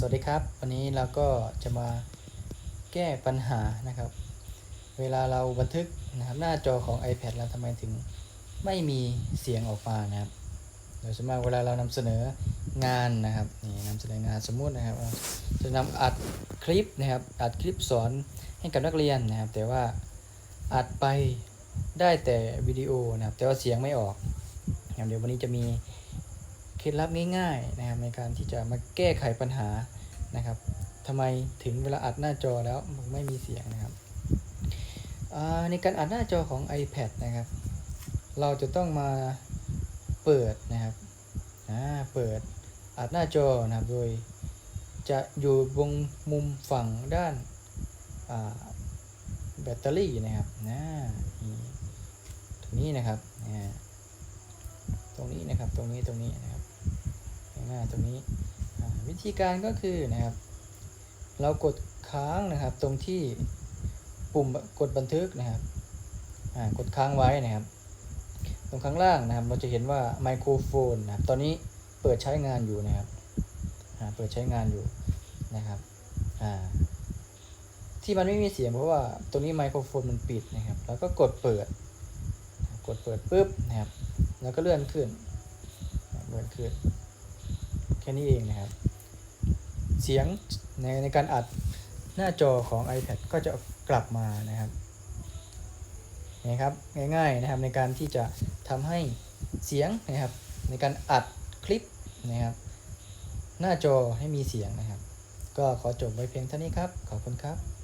สวัสดีครับ วันนี้เราก็จะมาแก้ปัญหานะครับ เวลาเราบันทึกนะครับหน้าจอของ iPad เราทำไมถึงไม่มีเสียงออกมานะครับโดยส่วนมากเวลาเรานำเสนองานนะครับนี่นำเสนองานสมมุตินะครับ จะนำอัดคลิปนะครับอัดคลิปสอนให้กับนักเรียนนะครับ แต่ว่าอัดไปได้แต่วิดีโอนะครับแต่ว่าเสียงไม่ออกนะครับเดี๋ยววันนี้จะมี เคล็ดลับง่ายๆนะครับในการที่จะมาแก้ไขปัญหานะครับทำไมถึงเวลาอัดหน้าจอแล้วมันไม่มีเสียงนะครับในการอัดหน้าจอของ iPad นะครับ เราจะต้องมาเปิดนะครับเปิดอัดหน้าจอนะครับโดยจะอยู่บงมุมฝั่งด้านาแบตเตอรี่นะครับนะตรงนี้นะครับ ตรงนี้นะครับ ตรงนี้ ตรงนี้นะครับ ตรงนี้วิธีการก็คือนะครับ เรากดค้างนะครับตรงที่ปุ่มกดบันทึกนะครับกดค้างไว้นะครับ ตรงข้างล่างนะครับ เราจะเห็นว่าไมโครโฟนนะครับ ตอนนี้เปิดใช้งานอยู่นะครับเปิดใช้งานอยู่นะครับที่มันไม่มีเสียงเพราะว่าตรงนี้ไมโครโฟนมันปิดนะครับ แล้วก็กดเปิด กดเปิดปุ๊บนะครับ แล้วก็เลื่อนขึ้นเลื่อนขึ้น ค่นี้เองนะครับ เสียงในในการอัดหน้าจอของ iPad ก็จะกลับมานะครับนะครับง่ายๆนะครับในการที่จะทำให้เสียงนะครับ ในการอัดคลิปนะครับ หน้าจอให้มีเสียงนะครับ ก็ขอจบไว้เพียงเท่านี้ครับ ขอบคุณครับ